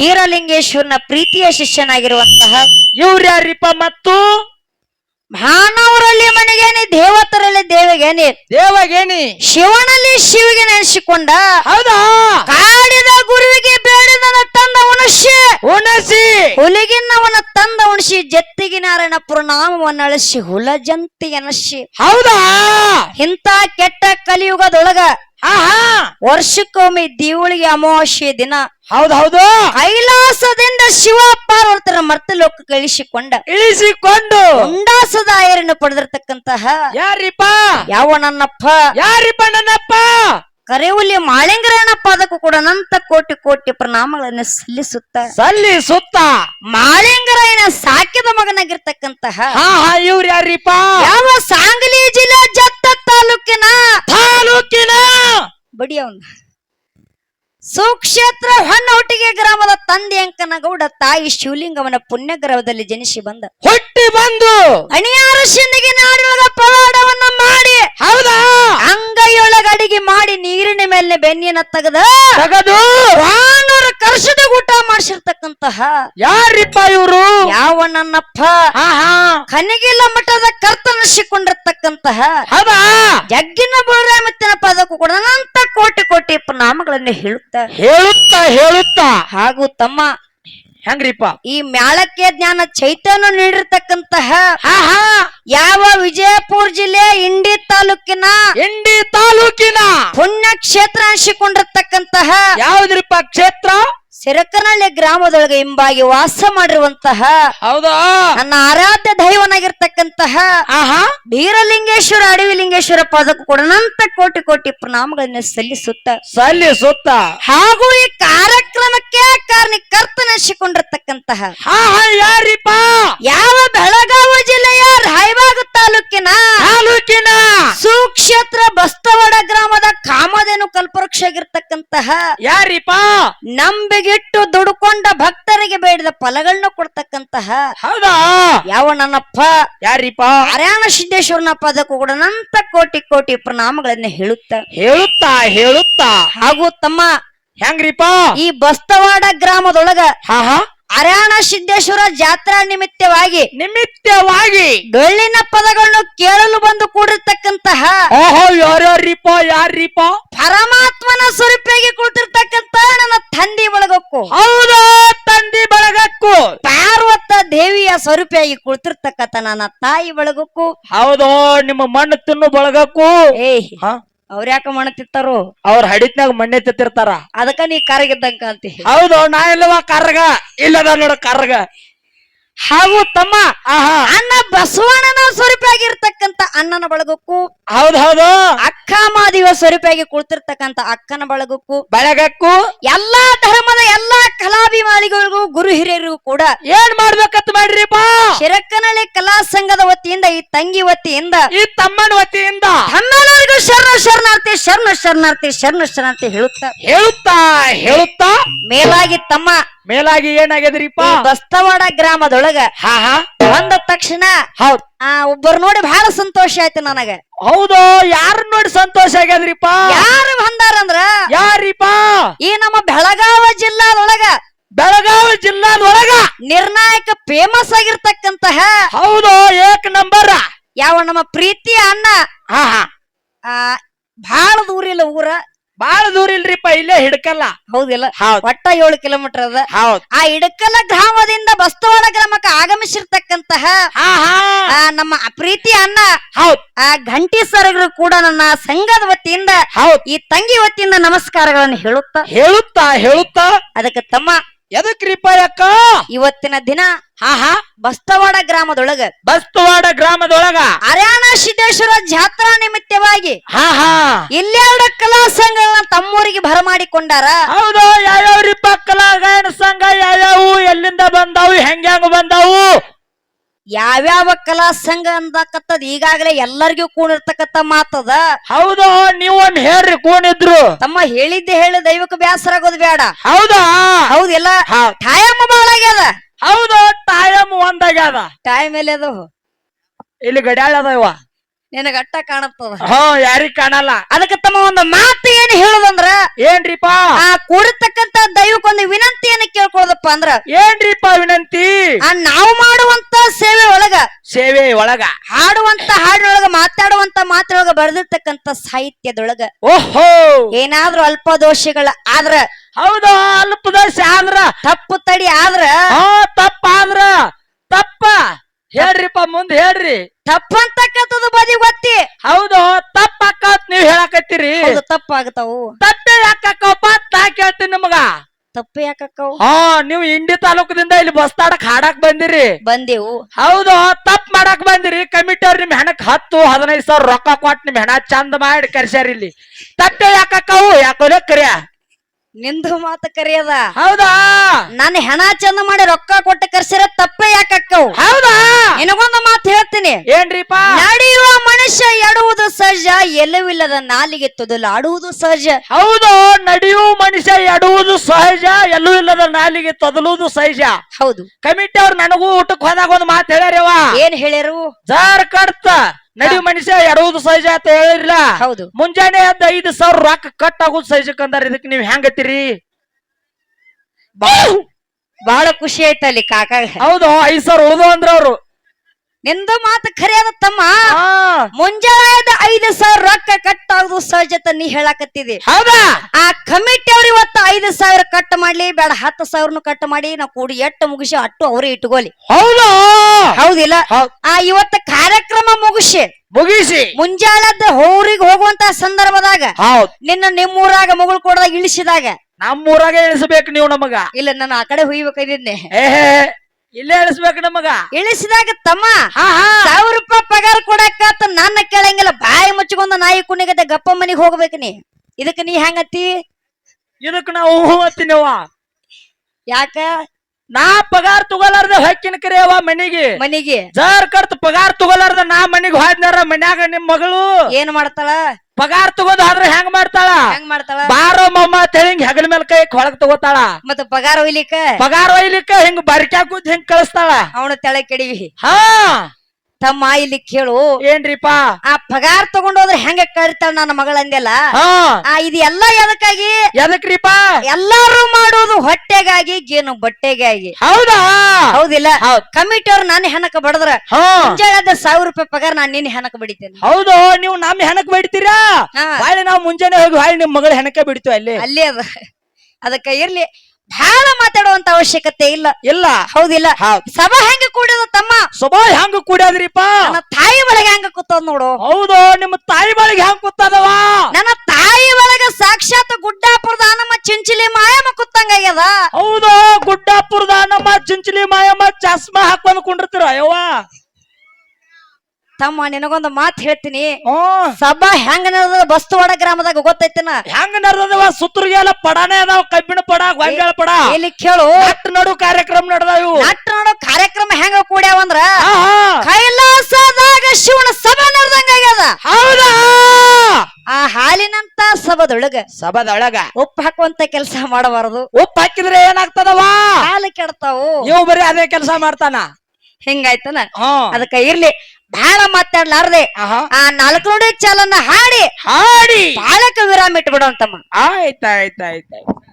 ವೀರಲಿಂಗೇಶ್ವರನ ಪ್ರೀತಿಯ ಶಿಷ್ಯನಾಗಿರುವಂತಹ ಇವ್ರ್ಯಾರಿಪ ಮತ್ತು ಮಾನವರಲ್ಲಿ ಮನೆಗೇನಿ ದೇವತರಲ್ಲಿ ದೇವಗೇನಿ. ದೇವಗೇನಿ. ಶಿವನಲ್ಲಿ ಶಿವಿಗೆ ನೆನೆಸಿಕೊಂಡ ಹೌದಾ? ಕಾಡಿದ ಗುರುವಿಗೆ ಬೇಡಿದನ ಉಣಶಿ ಉಣಸಿ ಹುಲಿಗಿನ್ನವನ ತಂದ ಉಣಸಿ ಜತ್ತಿಗೆ ನಾರಾಯಣಪುರ ನಾಮವನ್ನು ಅಳಿಸಿ ಹುಲಜಂತಿ ಎನಸಿ. ಹೌದಾ? ಇಂತ ಕೆಟ್ಟ ಕಲಿಯುಗದೊಳಗ ವರ್ಷಕ್ಕೊಮ್ಮೆ ದೇವಳಿಗೆ ಅಮಾವಾಸ್ಯೆ ದಿನ. ಹೌದು ಹೌದು ಕೈಲಾಸದಿಂದ ಶಿವ ಪಾರ್ವತರ ಮರ್ತ ಲೋಕಕ್ಕೆ ಇಳಿಸಿಕೊಂಡ. ಇಳಿಸಿಕೊಂಡು. ಉಂಡಾಸದ ಆಯರನ್ನು ಪಡೆದಿರ್ತಕ್ಕಂತಹ ಯಾರಿಪ್ಪ? ಯಾವ ನನ್ನಪ್ಪ ಯಾರಿಪ್ಪ ನನ್ನಪ್ಪ? ಕರೆಹುಲಿ ಮಾಳಿಂಗರಣ ಪಾದಕ್ಕೂ ಕೂಡ ಅನಂತ ಕೋಟಿ ಕೋಟಿ ಪ್ರಣಾಮಗಳನ್ನು ಸಲ್ಲಿಸುತ್ತ ಸಲ್ಲಿಸುತ್ತ. ಮಾಳಿಂಗರಾಯನ ಸಾಕಿದ ಮಗನಾಗಿರ್ತಕ್ಕಂತಹ ಇವ್ರ ಯಾವ ಸಾಂಗ್ಲಿ ಜಿಲ್ಲೆ ಜತ್ತ ತಾಲೂಕಿನ? ತಾಲೂಕಿನ? ಬಡಿ ಅವನ. ಸುಕ್ಷೇತ್ರ ಹೊನ್ನೊಟ್ಟಿಗೆ ಗ್ರಾಮದ ತಂದೆ ಅಂಕನಗೌಡ ತಾಯಿ ಶಿವಲಿಂಗವನ ಪುಣ್ಯ ಗ್ರಹದಲ್ಲಿ ಜನಿಸಿ ಬಂದ. ಹುಟ್ಟಿ ಬಂದು ಅಣಿಯಾರ ಶಿಂದಿಗೆ ನಾಡಿರುವ ಪವಾಡವನ್ನ ಮಾಡಿ ಹೌದಾ ಅಂಗೈಯೊಳಗ ಅಡಿಗೆ ಮಾಡಿ ನೀರಿನ ಮೇಲೆ ಬೆನ್ನಿನ ತೆಗೆದ ತಗದು ವಾನರ ಕರ್ಷದ ಊಟ ಮಾಡಿಸಿರ್ತಕ್ಕಂತಹ ಯಾರಿಪ್ಪ ಇವರು? ಯಾವ ನನ್ನಪ್ಪ? ಕನಿಗಿಲ್ಲ ಮಠದ ಕರ್ತನಿಸಿಕೊಂಡಿರ್ತಕ್ಕಂತಹ ಹೌದಾ? ಜಗ್ಗಿನ ಬಲರಾಮತ್ತಿನ ಪದಕ್ಕೂ ಕೂಡ ಕೋಟಿ ಕೋಟಿ ನಾಮಗಳನ್ನು ಹೇಳುತ್ತ. ಹೇಳುತ್ತಾ ಹೇಳುತ್ತಾ. ಹಾಗೂ ತಮ್ಮ ಹೆಂಗ್ರಿಪ್ಪ? ಈ ಮ್ಯಾಳಕ್ಕೆ ಜ್ಞಾನ ಚೈತನ್ಯ ನೀಡಿರ್ತಕ್ಕಂತಹ ಯಾವ ವಿಜಯಪುರ ಜಿಲ್ಲೆ ಇಂಡಿ ತಾಲೂಕಿನ ಇಂಡಿ ತಾಲೂಕಿನ ಪುಣ್ಯ ಕ್ಷೇತ್ರ ಅನಿಸಿಕೊಂಡಿರ್ತಕ್ಕಂತಹ ಯಾವ್ದ್ರಿಪ್ಪ ಕ್ಷೇತ್ರ? ಸಿರಕನಹಳ್ಳಿ ಗ್ರಾಮದೊಳಗೆ ಹಿಂಬಾಗಿ ವಾಸ ಮಾಡಿರುವಂತಹ ಹೌದಾ? ನನ್ನ ಆರಾಧ್ಯ ದೈವನಾಗಿರ್ತಕ್ಕಂತಹ ಆಹಾ. ಬೀರಲಿಂಗೇಶ್ವರ ಅಡವಿ ಲಿಂಗೇಶ್ವರ ಪದಕ್ಕೂ ಕೂಡ ಅನಂತ ಕೋಟಿ ಕೋಟಿ ಪ್ರಣಾಮಗಳನ್ನ ಸಲ್ಲಿಸುತ್ತ ಸಲ್ಲಿ ಸುತ್ತ ಹಾಗೂ ಈ ಕಾರ್ಯಕ್ರಮಕ್ಕೆ ಕಾರಣಕರ್ತನಿಸಿಕೊಂಡಿರ್ತಕ್ಕಂತಹ ಹಾ ಹಾ ಯಾರಿಪ್ಪ? ಯಾವ ಬೆಳಗಾವಿ ಜಿಲ್ಲೆಯ ರಾಯಬಾಗ ತಾಲೂಕಿನ ತಾಲೂಕಿನ? ಸುಕ್ಷೇತ್ರ ಬಸ್ತವಾಡ ಗ್ರಾಮದ ಕಾಮಧೇನು ಕಲ್ಪವೃಕ್ಷ ಆಗಿರ್ತಕ್ಕಂತಹ ಯಾರಿಪ್ಪ? ನಂಬಿಗಿಟ್ಟು ದುಡ್ಕೊಂಡ ಭಕ್ತರಿಗೆ ಬೇಡದ ಫಲಗಳನ್ನ ಕೊಡ್ತಕ್ಕಂತಹ ಹೌದಾ? ಯಾವ ನನ್ನಪ್ಪ ಯಾರಿಪ್ಪ? ಹರ್ಯಾಣ ಸಿದ್ದೇಶ್ವರನ ಪದಕ್ಕೂ ಕೂಡ ನಂತ ಕೋಟಿ ಕೋಟಿ ಪ್ರಣಾಮಗಳನ್ನ ಹೇಳುತ್ತ. ಹೇಳುತ್ತಾ ಹೇಳುತ್ತಾ? ಹಾಗೂ ತಮ್ಮ ಹೆಂಗ್ರಿಪ್ಪ? ಈ ಬಸ್ತವಾಡ ಗ್ರಾಮದೊಳಗ ಹಾ ಹಾ. ಹರ್ಯಾಣ ಸಿದ್ದೇಶ್ವರ ಜಾತ್ರಾ ನಿಮಿತ್ತವಾಗಿ ನಿಮಿತ್ತವಾಗಿ ಡೊಳ್ಳಿನ ಪದಗಳನ್ನು ಕೇಳಲು ಬಂದು ಕೂಡಿರ್ತಕ್ಕಂತಹ ಓಹೋ ಯಾರ್ಯಾರಿಪ್ಪ ಯಾರಿಪ್ಪ ಪರಮಾತ್ಮನ ಸ್ವರೂಪಿಯಾಗಿ ಕುಳಿತಿರ್ತಕ್ಕಂತ ನನ್ನ ತಂದಿ ಬಳಗಕ್ಕೂ ಹೌದಾ ತಂದಿ ಬಳಗಕ್ಕೂ? ಪಾರ್ವತ ದೇವಿಯ ಸ್ವರೂಪಿಯಾಗಿ ಕುಳಿತಿರ್ತಕ್ಕಂತ ನನ್ನ ತಾಯಿ ಬಳಗಕ್ಕೂ ಹೌದೋ ನಿಮ್ಮ ಮಣ್ಣು ತಿನ್ನು ಬಳಗಕ್ಕೂ? ಏ ಹಾ? ಅವ್ರ್ಯಾಕ ಮಣತಿತ್ತಾರೋ ಅವ್ರ ಹಡಿತ್ನಾಗ ಮಣ್ಣೆ ತಿತ್ತಿರ್ತಾರ ಅದಕ್ಕ ನೀ ಕರಗಿದ್ದಂಗ ಅಂತಿ. ಹೌದು ನಾ ಇಲ್ಲವಾ ಕರ್ಗ ಇಲ್ಲದ ನೋಡ ಕರ್ಗ. ಹಾಗೂ ತಮ್ಮ ಅಣ್ಣ ಬಸವಣ್ಣನ ಸ್ವರೂಪಿಯಾಗಿರ್ತಕ್ಕಂತ ಅಣ್ಣನ ಬಳಗಕ್ಕೂ ಹೌದೌದು. ಹೌದು ಅಕ್ಕ ಮಾದಿವ ಸ್ವರೂಪಿಯಾಗಿ ಕುಳಿತಿರ್ತಕ್ಕಂತ ಅಕ್ಕನ ಬಳಗಕ್ಕೂ ಬಳಗಕ್ಕೂ ಎಲ್ಲಾ ಧರ್ಮದ ಎಲ್ಲಾ ಕಲಾಭಿಮಾನಿಗಳಿಗೂ ಗುರು ಹಿರಿಯರಿಗೂ ಕೂಡ ಏನ್ ಮಾಡ್ಬೇಕಂತ ಮಾಡ್ರಿಪ್ಪ ಶಿರಕ್ಕನಹಳ್ಳಿ ಕಲಾ ಸಂಘದ ವತಿಯಿಂದ ಈ ತಂಗಿ ವತಿಯಿಂದ ಈ ತಮ್ಮನ ವತಿಯಿಂದ ತಮ್ಮೆಲ್ಲರಿಗೂ ಶರಣ ಶರಣಾರ್ಥಿ ಶರಣ ಶರಣಾರ್ಥಿ ಶರಣ ಶರಣಾರ್ಥಿ ಹೇಳುತ್ತ ಹೇಳುತ್ತಾ ಹೇಳುತ್ತಾ ಮೇಲಾಗಿ ತಮ್ಮ ಮೇಲಾಗಿ ಏನಾಗ್ಯದ್ರಿಪ್ಪ? ಬಸ್ತವಾಡ ಗ್ರಾಮದೊಳಗ ಹಾ ಹಾ. ಬಂದ ತಕ್ಷಣ ಹೌದ್. ಆ ಒಬ್ಬರು ನೋಡಿ ಬಹಳ ಸಂತೋಷ ಆಯ್ತು ನನಗ. ಹೌದು? ಯಾರು ನೋಡಿ ಸಂತೋಷ ಆಗ್ಯದ್ರಿಪ್ಪ? ಯಾರು ಬಂದಾರಂದ್ರ ಯಾರಿಪ್ಪ? ಈ ನಮ್ಮ ಬೆಳಗಾವ ಜಿಲ್ಲಾದೊಳಗ. ಬೆಳಗಾವಿ ಜಿಲ್ಲಾದೊಳಗ? ನಿರ್ಣಾಯಕ ಫೇಮಸ್ ಆಗಿರ್ತಕ್ಕಂತಹ ಹೌದು? ಏಕ್ ನಂಬರ್. ಯಾವ ನಮ್ಮ ಪ್ರೀತಿಯ ಅಣ್ಣ. ಹಾ ಹಾ. ಆ ಬಹಳ ದೂರಿಲ್ಲ ಊರ. ಬಾಳ ದೂರ ಇಲ್ರಿಪ್ಪ ಇಲ್ಲೇ ಹಿಡ್ಕಲ್ಲ. ಹೌದಿಲ್ಲ ಹೌದ್. ಒಟ್ಟ ಏಳು ಕಿಲೋಮೀಟರ್ ಅದ. ಹೌದ್. ಆ ಇಡಕಲ ಗ್ರಾಮದಿಂದ ಬಸ್ತವಾಡ ಗ್ರಾಮಕ್ಕೆ ಆಗಮಿಸಿರ್ತಕ್ಕಂತಹ ಹಾ ನಮ್ಮ ಪ್ರೀತಿ ಅನ್ನ ಹೌದ್. ಆ ಘಂಟಿ ಸರ್ಗರು ಕೂಡ ನನ್ನ ಸಂಘದ ವತಿಯಿಂದ ಹೌದ್. ಈ ತಂಗಿ ವತಿಯಿಂದ ನಮಸ್ಕಾರಗಳನ್ನು ಹೇಳುತ್ತಾ ಹೇಳುತ್ತಾ ಹೇಳುತ್ತಾ. ಅದಕ್ಕೆ ತಮ್ಮ ಎದಕ್ರಿಪ್ಪ ಯಾಕ ಇವತ್ತಿನ ದಿನ ಹಾ ಹಾ ಬಸ್ತವಾಡ ಗ್ರಾಮದೊಳಗ ಬಸ್ತವಾಡ ಗ್ರಾಮದೊಳಗ? ಹರ್ಯಾಣ ಸಿದ್ದೇಶ್ವರ ಜಾತ್ರಾ ನಿಮಿತ್ತವಾಗಿ ಹಾ ಹಾ. ಇಲ್ಲೆರಡು ಕಲಾ ಸಂಘಗಳನ್ನ ತಮ್ಮೂರಿಗೆ ಬರಮಾಡಿಕೊಂಡಾರ ಹೌದು ಯಾವ್ಯಾವ್ರಿಪ್ಪ ಕಲಾ ಗಾಯನ ಸಂಘ ಯಾವ್ಯಾವು ಎಲ್ಲಿಂದ ಬಂದಾವು ಹೆಂಗ್ಯಾಂಗ ಬಂದಾವು? ಯಾವ್ಯಾವ ಕಲಾ ಸಂಘ ಅಂದಕತ್ತದ? ಈಗಾಗಲೇ ಎಲ್ಲರಿಗೂ ಕೂಡಿರ್ತಕ್ಕಂತ ಮಾತದ. ಹೌದು ನೀವು ಹೇಳ್ರಿ ಕೂಡಿದ್ರು. ತಮ್ಮ ಹೇಳಿದ್ದೆ ಹೇಳಿ ದೈವಕ್ಕೆ ಬೇಸರ ಆಗೋದು ಬೇಡ. ಹೌದಾ? ಹೌದಿಲ್ಲ ಎಲ್ಲ ಟೈಮ್ ಬಾಳ ಆಗ್ಯದ ಹೌದು ಟೈಮ್ ಒಂದಾಗ್ಯದ. ಟೈಮ್ ಎಲ್ಲಿ ಅದು ಇಲ್ಲಿ ಗಡ್ಯಾಳ ಅದ ಇವ ನಿನಗಟ್ಟ ಕಾಣತ್ತದ. ಹಾ ಯಾರಿಗ್ ಕಾಣಲ್ಲ. ಅದಕ್ಕೆ ತಮ್ಮ ಒಂದು ಮಾತು ಏನ್ ಏನ್ರಿಪಾ? ಆ ಕೂಡಿರ್ತಕ್ಕಂತ ದೈವಕ್ಕೊಂದು ವಿನಂತಿಯನ್ನ ಕೇಳ್ಕೊಳ್ದಪ್ಪ ಅಂದ್ರ ಏನ್ರಿಪಾ ವಿನಂತಿ? ಆ ನಾವು ಮಾಡುವಂತ ಸೇವೆ ಒಳಗ ಸೇವೆ ಒಳಗ. ಹಾಡುವಂತ ಹಾಡಿನೊಳಗ ಮಾತಾಡುವಂತ ಮಾತೊಳಗ ಬರೆದಿರ್ತಕ್ಕಂತ ಸಾಹಿತ್ಯದೊಳಗ. ಓಹೋ! ಏನಾದ್ರೂ ಅಲ್ಪ ದೋಷಗಳ ಆದ್ರ ಹೌದು? ದೋಷ ಆದ್ರ? ತಪ್ಪು ತಡಿ ಆದ್ರ ತಪ್ಪ ಆದ್ರ. ತಪ್ಪ. ಹೇಳ್ರಿಪ್ಪ ಮುಂದ್ ಹೇಳ್ರಿ. ತಪ್ಪಂತಕ್ಕಂಥದ್ದು ಬದಿ ಗೊತ್ತಿ. ಹೌದು ತಪ್ಪ ಅಕ್ಕತ್ ನೀವ್ ಹೇಳಕತ್ತೀರಿ. ಹೌದು ತಪ್ಪಾಗತಾವು ತಪ್ಪೆ ಯಾಕಕ್ಕಪ್ಪ ಅಂತ ನಾ ಕೇಳ್ತೀನಿ ನಿಮಗ. ತಪ್ಪು ಯಾಕಕ್ಕವು? ಹಾ ನೀವು ಇಂಡಿ ತಾಲೂಕದಿಂದ ಇಲ್ಲಿ ಬಸ್ತಾಡಕ್ ಹಾಡಕ್ ಬಂದಿರಿ. ಬಂದೆವು. ಹೌದು ತಪ್ಪ ಮಾಡಕ್ ಬಂದಿರಿ. ಕಮಿಟಿ ಅವ್ರ ನಿಮ್ ಹೆಣಕ್ ಹತ್ತು ಹದಿನೈದು ಸಾವಿರ ರೊಕ್ಕ ಕೊಟ್ಟು ನಿಮ್ ಹೆಣ ಚಂದ ಮಾಡಿ ಕರ್ಸ್ಯಾರ ಇಲ್ಲಿ. ತಪ್ಪೆ ಯಾಕಕ್ಕವು? ಯಾಕೋಲೆ ಕರಿಯ? ನಿಂದು ಮಾತು ಕರಿಯದ. ಹೌದಾ? ನಾನು ಹೆಣ ಚಂದ ಮಾಡಿ ರೊಕ್ಕ ಕೊಟ್ಟು ಕರ್ಸಿರ ತಪ್ಪೆ ಯಾಕಕ್ಕವು? ಹೌದಾ? ನಿನಗೊಂದು ಮಾತು ಹೇಳ್ತೀನಿ. ಏನ್ರಿಪ್ಪ ನಡೆಯುವ ಮನುಷ್ಯ ಎಡುವುದು ಸಹಜ ಎಲ್ಲವಿಲ್ಲದ ನಾಲಿಗೆ ತೊದಲಾಡುವುದು ಸಹಜ. ಹೌದು ನಡೆಯುವ ಮನುಷ್ಯ ಎಡುವುದು ಸಹಜ ಎಲ್ಲೂ ಇಲ್ಲದ ನಾಲಿಗೆ ತೊದಲುವುದು ಸಹಜ. ಹೌದು. ಕಮಿಟಿ ಅವ್ರು ನನಗೂ ಊಟಕ್ಕೆ ಹೋದಾಗ ಒಂದು ಮಾತು ಹೇಳ್ಯಾರವ ಏನ್ ಹೇಳ್ಯಾರು? ಜಾರ್ ಕಡ್ತ ನಡೆಯುವ ಮನುಷ್ಯ ಎಡುವುದು ಸಹಜ ಅಂತ ಹೇಳಿರ್ಲ. ಹೌದು. ಮುಂಜಾನೆ ಎದ್ದ ಐದು ಸಾವಿರ ರೊಕ್ಕ ಕಟ್ ಆಗುದು ಸಹಜಕ್ಕೆ ಅಂದಾರ ಇದಕ್ಕೆ ನೀವ್ ಹೆಂಗತ್ತೀರಿ ಬಹಳ ಖುಷಿ ಆಯ್ತಲ್ಲಿ ಕಾಕಾಗ. ಹೌದು ಐದು ಸಾವಿರ ಉಳಿದು ಅಂದ್ರ ಅವ್ರು. ನಿಂದು ಮಾತು ಅದ ತಮ್ಮ. ಮುಂಜಾನೆ ಐದು ಸಾವಿರ ರೊಕ್ಕ ಕಟ್ ಆಗುದು ಸಹಜತ ನೀ ಹೇಳಾಕತ್ತಿದಿ. ಹೌದಾ? ಆ ಕಮಿಟಿ ಅವ್ರು ಇವತ್ತು ಐದು ಸಾವಿರ ಕಟ್ ಮಾಡ್ಲಿ ಬೇಡ ಹತ್ತು ಸಾವಿರನು ಕಟ್ ಮಾಡಿ ನಾವು ಕೂಡಿ ಎಟ್ಟು ಮುಗಿಸಿ ಅಟ್ಟು ಅವರೇ ಇಟ್ಕೋಲಿ. ಹೌದಾ? ಹೌದಿಲ್ಲ? ಹೌದ್. ಆ ಇವತ್ತ ಕಾರ್ಯಕ್ರಮ ಮುಗಿಸಿ. ಮುಗಿಸಿ. ಮುಂಜಾಳದ ಊರಿಗೆ ಹೋಗುವಂತ ಸಂದರ್ಭದಾಗ ಹೌದ್. ನಿನ್ನ ನಿಮ್ಮೂರಾಗ ಮಗಳು ಕೊಡದಾಗ ಇಳಿಸಿದಾಗ. ನಮ್ಮೂರಾಗ ಇಳಿಸಬೇಕು ನೀವು ನಮಗ. ಇಲ್ಲ ನಾನು ಆ ಕಡೆ ಹುಯ್ಬೇಕಾಗಿದ್ನೆ ಇಲ್ಲೇ ಇಳಿಸ್ಬೇಕು ನಮಗ. ಇಳಿಸಿದಾಗ ತಮ್ಮ ಹಾ ಹಾ. ಸಾವಿರ ರೂಪಾಯಿ ಪಗಾರ ಕೊಡಾಕತ್ತ ನನ್ನ ಕೇಳಂಗಿಲ್ಲ. ಬಾಯಿ ಮುಚ್ಚಿಕೊಂಡು ನಾಯಿ ಕುಣಿಗದೆ ಗಪ್ಪ ಮನಿಗ್ ಹೋಗ್ಬೇಕು ನೀ. ಇದಕ್ಕೆ ನೀ ಹೆಂಗತಿ ಇದಕ್ಕೆ ನಾವು ಅಂತೀನವ್ವ ಯಾಕ? ನಾ ಪಗಾರ ತಗೋಲಾರ್ದ ಹಕ್ಕಿನ ಕರೆಯವ ಮನಿಗೆ. ಮನಿಗೆ. ಜಾರ್ ಕರ್ತ ಪಗಾರ ತಗೋಲಾರ್ದ ನಾ ಮನಿಗ್ ಹೋದ್ನಾರ ಮನ್ಯಾಗ ನಿಮ್ ಮಗಳು? ಏನ್ ಮಾಡ್ತಾಳ? ಪಗಾರ ತಗೋದ್ ಆದ್ರ ಹೆಂಗ್ ಮಾಡ್ತಾಳ? ಹೆಂಗ್ ಮಾಡ್ತಾಳ? ಬಾರೋ ಮಮ್ಮ ಅಂತ ಹಿಂಗ್ ಹೆಗಲ ಮೇಲೆ ಕೈ ಹೊಳಗ್ ತಗೋತಾಳ. ಮತ್ತ ಪಗಾರ ಒಯ್ಲಿಕ್ಕ? ಪಗಾರ ಒಯ್ಲಿಕ್ಕ ಹಿಂಗ್ ಬರ್ಕ್ಯಾಕುದ್ ಹಿಂಗ್ ಕಳಿಸ್ತಾಳ. ಅವನ ತೆಳ ಕೆಡಿವಿ. ಹಾ. ತಮ್ಮ ಇಲ್ಲಿ ಕೇಳು. ಏನ್ರಿಪಾ? ಆ ಪಗಾರ ತಗೊಂಡೋದ್ರೆ ಹೆಂಗ ಕರಿತಾಳ ನನ್ನ ಮಗಳಂದೆಲ್ಲ ಆ ಇದು ಎಲ್ಲ ಎದಕ್ಕಾಗಿ? ಎದಕ್ರಿಪಾ? ಎಲ್ಲಾರು ಮಾಡೋದು ಹೊಟ್ಟೆಗಾಗಿ ಗೇನು ಬಟ್ಟೆಗಾಗಿ. ಹೌದಾ? ಹೌದಿಲ್ಲ? ಹೌದ್. ಕಮಿಟಿ ಅವ್ರು ನಾನು ಹೆಣಕ ಬಡದ್ರ ಮುಂಜಾನೆ ಸಾವಿರ ರೂಪಾಯಿ ಪಗಾರ ನಾನು ನಿನ್ನ ಹೆಣಕ ಬಡಿತೇನೆ. ಹೌದು ನೀವು ನಮ್ ಹೆಣಕ್ ಬಿಡ್ತೀರಾ? ನಾವು ಮುಂಜಾನೆ ಹೋಗಿ ಹಾಳೆ ನಿಮ್ ಮಗಳ ಹೆಣಕ ಬಿಡ್ತೀವಿ ಅಲ್ಲಿ. ಅಲ್ಲೇ ಅದ. ಅದಕ್ಕ ಇರ್ಲಿ. ಬಹಳ ಮಾತಾಡುವಂತ ಅವಶ್ಯಕತೆ ಇಲ್ಲ. ಇಲ್ಲ. ಹೌದಿಲ್ಲ. ಹೌದ್. ಸಭಾ ಹೆಂಗ ಕೂಡಿದ ತಮ್ಮ? ಸಭಾ ಹೆಂಗ ಕೂಡ್ಯಾದ್ರಿಪ್ಪ? ನನ್ನ ತಾಯಿ ಒಳಗೆ ಹೆಂಗ ಕೂತದ ನೋಡು. ಹೌದು ನಿಮ್ಮ ತಾಯಿ ಬಳಗ ಹೆಂಗ ಕೂತದವ? ನನ್ನ ತಾಯಿ ಬಳಗ ಸಾಕ್ಷಾತ್ ಗುಡ್ಡಾಪುರದ ನಮ್ಮ ಚಿಂಚಿಲಿ ಮಾಯಮ್ಮ ಕೂತಂಗಾಗ್ಯದ ಹೌದು ಗುಡ್ಡಾಪುರದ ನಮ್ಮ ಚಿಂಚಿಲಿ ಮಾಯಮ್ಮ ಚಸ್ಮಾ ಹಾಕೊಂಡ್ ಕುಂಡಿರ್ತೀರ ಅಯ್ಯವ್ವ ತಮ್ಮ ನಿನಗೊಂದು ಮಾತು ಹೇಳ್ತೀನಿ. ಸಭಾ ಹೆಂಗ ನಡೆದ ಬಸ್ತವಾಡ ಗ್ರಾಮದಾಗ ಗೊತ್ತೈತಿನ? ಹೆಂಗ ನಡೆದ ಸುತ್ತರಿಗೆಲ್ಲ ಪಡಾನೇ ಅದಾವ ಕಬ್ಬಿಣ ಪಡ ಗೊಂಜಾಳ ಪಡ. ಇಲ್ಲಿ ಕೇಳು. ನಟ್ ನಡು ಕಾರ್ಯಕ್ರಮ ನಡ್ದಾವು ನಟ್ ನಡು ಕಾರ್ಯಕ್ರಮ ಹೆಂಗ ಕೂಡ್ಯಾವಂದ್ರ. ಕೈಲಾಸದಾಗ ಶಿವನ ಸಭಾ ನಡೆದಂಗಾಗ್ಯದ ಹೌದಾ? ಆ ಹಾಲಿನಂತ ಸಭದೊಳಗ ಸಭದೊಳಗ ಉಪ್ಪು ಹಾಕುವಂತ ಕೆಲಸ ಮಾಡಬಾರದು. ಉಪ್ಪು ಹಾಕಿದ್ರೆ ಏನಾಗ್ತದವಾ ಹಾಲು ಕೆಡ್ತಾವು. ನೀವು ಬರೀ ಅದೇ ಕೆಲಸ ಮಾಡ್ತಾನ. ಹಿಂಗಾಯ್ತನ ಅದಕ್ಕ ಇರ್ಲಿ. ಬಹಳ ಮಾತಾಡ್ಲಾರ್ದೆ. ಆ ನಾಲ್ಕು ನುಡಿ ಚಾಲನ್ನ ಹಾಡಿ. ಹಾಡಿ. ಬಾಳಕ ವಿರಾಮ ಇಟ್ಬಿಡೋಂತಮ್ಮ ಆಯ್ತಾಯ್ತಾಯ್ತಾಯ್ತು.